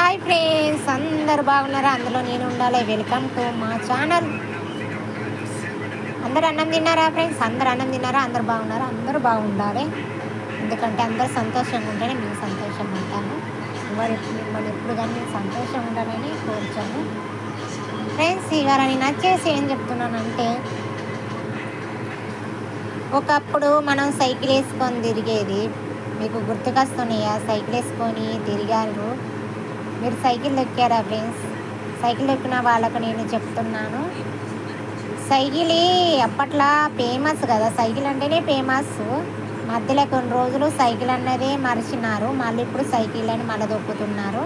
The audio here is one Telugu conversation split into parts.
హాయ్ ఫ్రెండ్స్ అందరు బాగున్నారా? అందులో నేను ఉండాలి. వెల్కమ్ టు మా ఛానల్ అందరు అన్నం తిన్నారా ఫ్రెండ్స్ అందరు అన్నం తిన్నారా? అందరు బాగున్నారా? అందరూ బాగుండాలి. ఎందుకంటే అందరు సంతోషంగా ఉంటేనే మేము సంతోషంగా ఉంటాము. మరి మిమ్మల్ని ఎప్పుడు కానీ నేను సంతోషంగా ఉండాలని కోరుచాను. ఫ్రెండ్స్ ఇవాళ నేను వచ్చేసి ఏం చెప్తున్నానంటే ఒకప్పుడు మనం సైకిల్ వేసుకొని తిరిగేది మీకు గుర్తుకొస్తున్నాయా? సైకిల్ వేసుకొని తిరిగారు. మీరు సైకిల్ ఎక్కారా ఫ్రెండ్స్? సైకిల్ ఎక్కిన వాళ్ళకు నేను చెప్తున్నాను. సైకిల్ అప్పట్లో ఫేమస్ కదా సైకిల్ అంటేనే ఫేమస్ మధ్యలో కొన్ని రోజులు సైకిల్ అన్నదే మరిచినారు మళ్ళీ ఇప్పుడు సైకిల్ అని మళ్ళీ దొక్కుతున్నారు.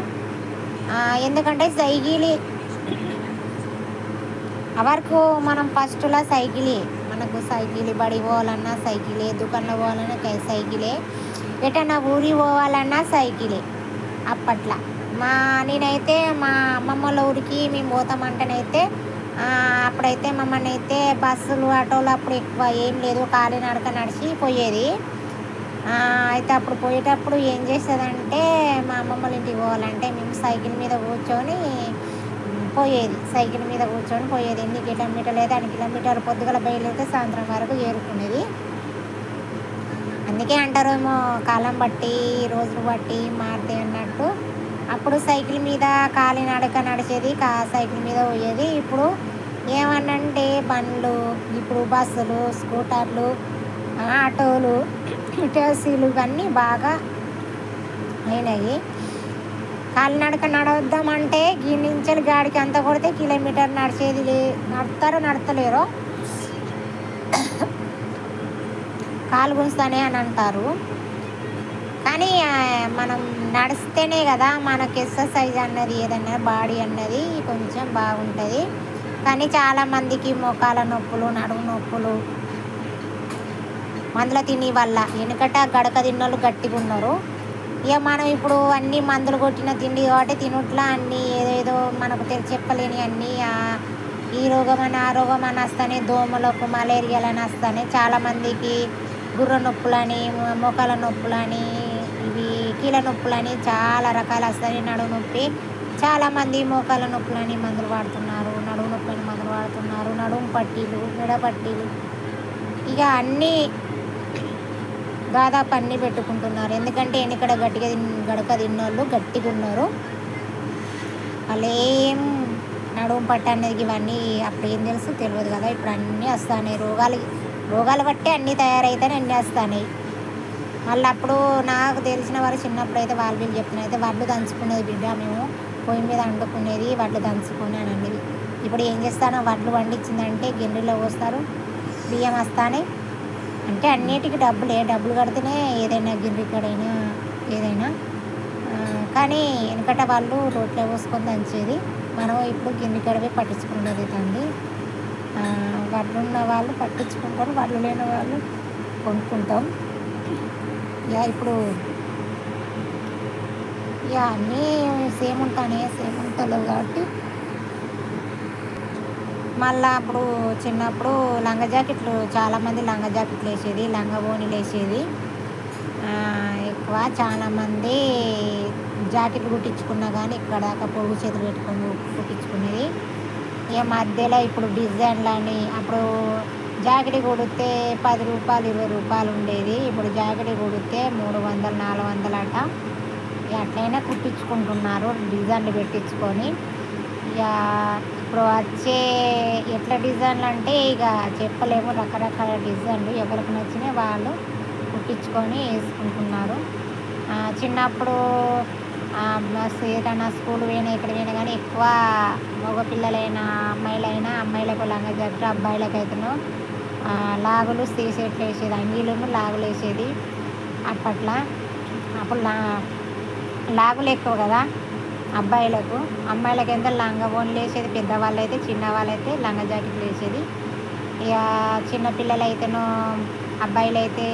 ఎందుకంటే సైకిల్ వరకు మనం ఫస్ట్లో సైకిలే మనకు సైకిల్ బడి పోవాలన్నా సైకిలే దుకాణంలో పోవాలన్నా సైకిలే ఎటన్నా ఊరి పోవాలన్నా సైకిలే అప్పట్లో. మా నేనైతే మా అమ్మమ్మ వాళ్ళ ఊరికి మేము పోతామంటేనైతే అప్పుడైతే మమ్మల్ని అయితే బస్సులు ఆటోలు అప్పుడు ఎక్కువ ఏం లేదు. కాలినడక నడిచి పోయేది. అయితే అప్పుడు పోయేటప్పుడు ఏం చేసేదంటే మా అమ్మమ్మ ఇంటికి పోవాలంటే మేము సైకిల్ మీద కూర్చొని పోయేది. సైకిల్ మీద కూర్చొని పోయేది. ఎన్ని కిలోమీటర్లు అయితే అన్ని కిలోమీటర్లు పొద్దుగల బయలుదేరితే సాయంత్రం వరకు చేరుకునేది అందుకే అంటారేమో కాలం బట్టి రోజులు బట్టి మారుతాయి అన్నట్టు అప్పుడు సైకిల్ మీద కాలినడక నడిచేది కా సైకిల్ మీద పోయేది ఇప్పుడు ఏమనంటే బండ్లు ఇప్పుడు బస్సులు స్కూటర్లు ఆటోలు టాక్సీలు ఇవన్నీ బాగా అయినాయి. కాలినడక నడవద్దామంటే ఈ నుంచి గాడికి అంత కొడితే కిలోమీటర్ నడిచేది లే నడతారో నడతలేరో కాలు గుంచుతానే అని అంటారు. కానీ మనం నడిస్తేనే కదా మనకు ఎక్సర్సైజ్ అన్నది ఏదన్నా బాడీ అన్నది కొంచెం బాగుంటుంది. కానీ చాలామందికి మోకాల నొప్పులు నడుము నొప్పులు మందుల తిని వల్ల వెనుకట గడక తిన్నోళ్ళు గట్టిగా ఉన్నారు. ఇక మనం ఇప్పుడు అన్ని మందులు కొట్టిన తిండి కాబట్టి తినుట్లా అన్ని ఏదేదో మనకు తెలి చెప్పలేని అన్నీ ఈ రోగం అని ఆ రోగం అని వస్తానే దోమలకు మలేరియాలు అని వస్తానే చాలామందికి గుర్ర నొప్పులని మోకాల నొప్పులని ఇవి కీళ్ళ నొప్పులని చాలా రకాలు వస్తాయి నడుము నొప్పి చాలామంది మోకాల నొప్పులని మందులు వాడుతున్నారు. నడుము నొప్పులని మందులు వాడుతున్నారు. నడుము పట్టీలు మెడ పట్టీలు. ఇక అన్నీ దాదాపు అన్నీ పెట్టుకుంటున్నారు. ఎందుకంటే ఎన్నికడ గట్టిగా గడక తిన్నోళ్ళు గట్టిగా ఉన్నారు. వాళ్ళు ఏం నడుము పట్ట అనేది ఇవన్నీ అప్పుడు ఏం తెలుసు? తెలియదు కదా. ఇప్పుడు అన్నీ వస్తాయి రోగాలు రోగాలు బట్టి అన్నీ తయారైతేనే అన్నీ వస్తాయి మళ్ళీ అప్పుడు నాకు తెలిసిన వారు చిన్నప్పుడు అయితే వాళ్ళు వీళ్ళు చెప్తున్నారు అయితే వడ్లు దంచుకునేది బిడ్డ మేము. పొయ్యి మీద వండుకునేది వడ్లు దంచుకొని అని అనేది ఇప్పుడు ఏం చేస్తానో వడ్లు వండించిందంటే గిన్నెలో పోస్తారు బియ్యం వస్తానే. అంటే అన్నిటికీ డబ్బులే డబ్బులు కడితేనే ఏదైనా గిన్నె కడైనా ఏదైనా. కానీ వెనకట వాళ్ళు రోట్లో పోసుకొని దంచేది. మనం ఇప్పుడు గిన్నె కడివి పట్టించుకునేది తండ్రి. వడ్లు ఉన్న వాళ్ళు పట్టించుకుంటారు వడ్లు లేని వాళ్ళు కొనుక్కుంటాం. యా ఇప్పుడు యా అన్నీ సేమ్ ఉంటానే సేమ్ ఉంటలేవు కాబట్టి. మళ్ళా అప్పుడు చిన్నప్పుడు లంగా జాకెట్లు చాలామంది లంగా జాకెట్లు వేసేది లంగ ఓణీలు వేసేది. ఎక్కువ చాలామంది జాకెట్లు కుట్టించుకున్నా కానీ ఇక్కడ దాకా పొడుగు చేతులు పెట్టుకొని కుట్టించుకునేది. ఇక మధ్యలో ఇప్పుడు డిజైన్లు అని అప్పుడు జాకెట్ కొడితే పది రూపాయలు ఇరవై రూపాయలు ఉండేది. ఇప్పుడు జాకెట్ కొడితే మూడు వందలు నాలుగు వందలు అట. ఇక అట్లయినా కుట్టించుకుంటున్నారు డిజైన్లు పెట్టించుకొని. ఇక ఇప్పుడు వచ్చే ఎట్లా డిజైన్లు అంటే ఇక చెప్పలేము. రకరకాల డిజైన్లు ఎవరికి నచ్చినా వాళ్ళు కుట్టించుకొని వేసుకుంటున్నారు. చిన్నప్పుడు ఆ, ఏదైనా స్కూల్ పోయినా ఎక్కడ పోయినా కానీ ఎక్కువ మగపిల్లలైనా అమ్మాయిలైనా అమ్మాయిలకు లంగా జట్టు అబ్బాయిలకు అయితేనో లాగులు తీసేట్లు వేసేది అంగీలను లాగులు వేసేది అప్పట్లో. అప్పుడు లా లాగులు ఎక్కువ కదా అబ్బాయిలకు. అమ్మాయిలకు ఎంత లంగా బోన్లు వేసేది పెద్దవాళ్ళు అయితే చిన్నవాళ్ళు అయితే లంగా జాకెట్లు వేసేది. ఇక చిన్నపిల్లలు అయితేనో అబ్బాయిలు అయితే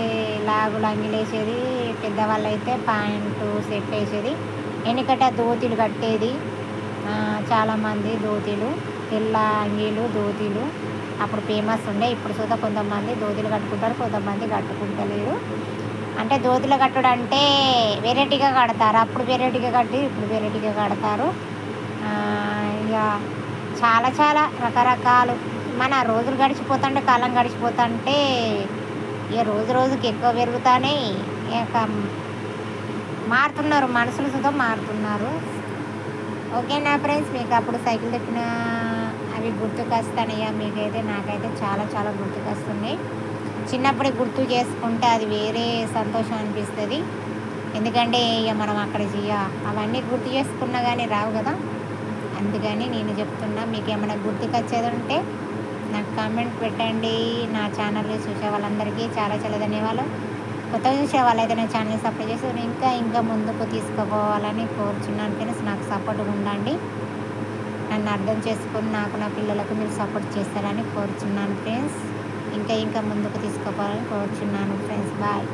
లాగులు అంగిలేసేది పెద్దవాళ్ళు అయితే ప్యాంటు సెట్ వేసేది. వెనుకట దోతిలు కట్టేది చాలామంది దోతిలు తెల్ల అంగీలు దోతిలు. అప్పుడు ఫేమస్ ఉండే ఇప్పుడు చూద్దా కొంతమంది ధోతీలు కట్టుకుంటారు కొంతమంది కట్టుకుంటలేరు. అంటే దోతులు కట్టుడు అంటే వెరైటీగా కడతారు. అప్పుడు వెరైటీగా కట్టి ఇప్పుడు వెరైటీగా కడతారు. ఇక చాలా చాలా రకరకాలు. మన రోజులు గడిచిపోతుంటే కాలం గడిచిపోతుంటే ఇక రోజు రోజుకి ఎక్కువ పెరుగుతానే ఇక మారుతున్నారు మనుషులు సుతం మారుతున్నారు. ఓకే నా ఫ్రెండ్స్? మీకు అప్పుడు సైకిల్ తెప్పిన అవి గుర్తుకొస్తానయ్యా మీకైతే నాకైతే చాలా చాలా గుర్తుకొస్తున్నాయి. చిన్నప్పుడే గుర్తు చేసుకుంటే అది వేరే సంతోషం అనిపిస్తుంది. ఎందుకంటే ఇక మనం అక్కడ చెయ్య అవన్నీ గుర్తు చేసుకున్నా కానీ రావు కదా. అందుకని నేను చెప్తున్నా మీకు ఏమైనా గుర్తుకొచ్చేది ఉంటే నాకు కామెంట్ పెట్టండి. నా ఛానల్ చూసే వాళ్ళందరికీ చాలా చాలా ధన్యవాదాలు. కొత్తగా చూసే వాళ్ళైతే నేను ఛానల్ సపోర్ట్ చేసి ఇంకా ఇంకా ముందుకు తీసుకుపోవాలని కోరుచున్నాను ఫ్రెండ్స్. నాకు సపోర్ట్ ఉండండి. నన్ను అర్థం చేసుకొని నాకు నా పిల్లలకు మీరు సపోర్ట్ చేస్తారని కోరుచున్నాను ఫ్రెండ్స్. ఇంకా ఇంకా ముందుకు తీసుకుపోవాలని కోరుచున్నాను ఫ్రెండ్స్. బాయ్.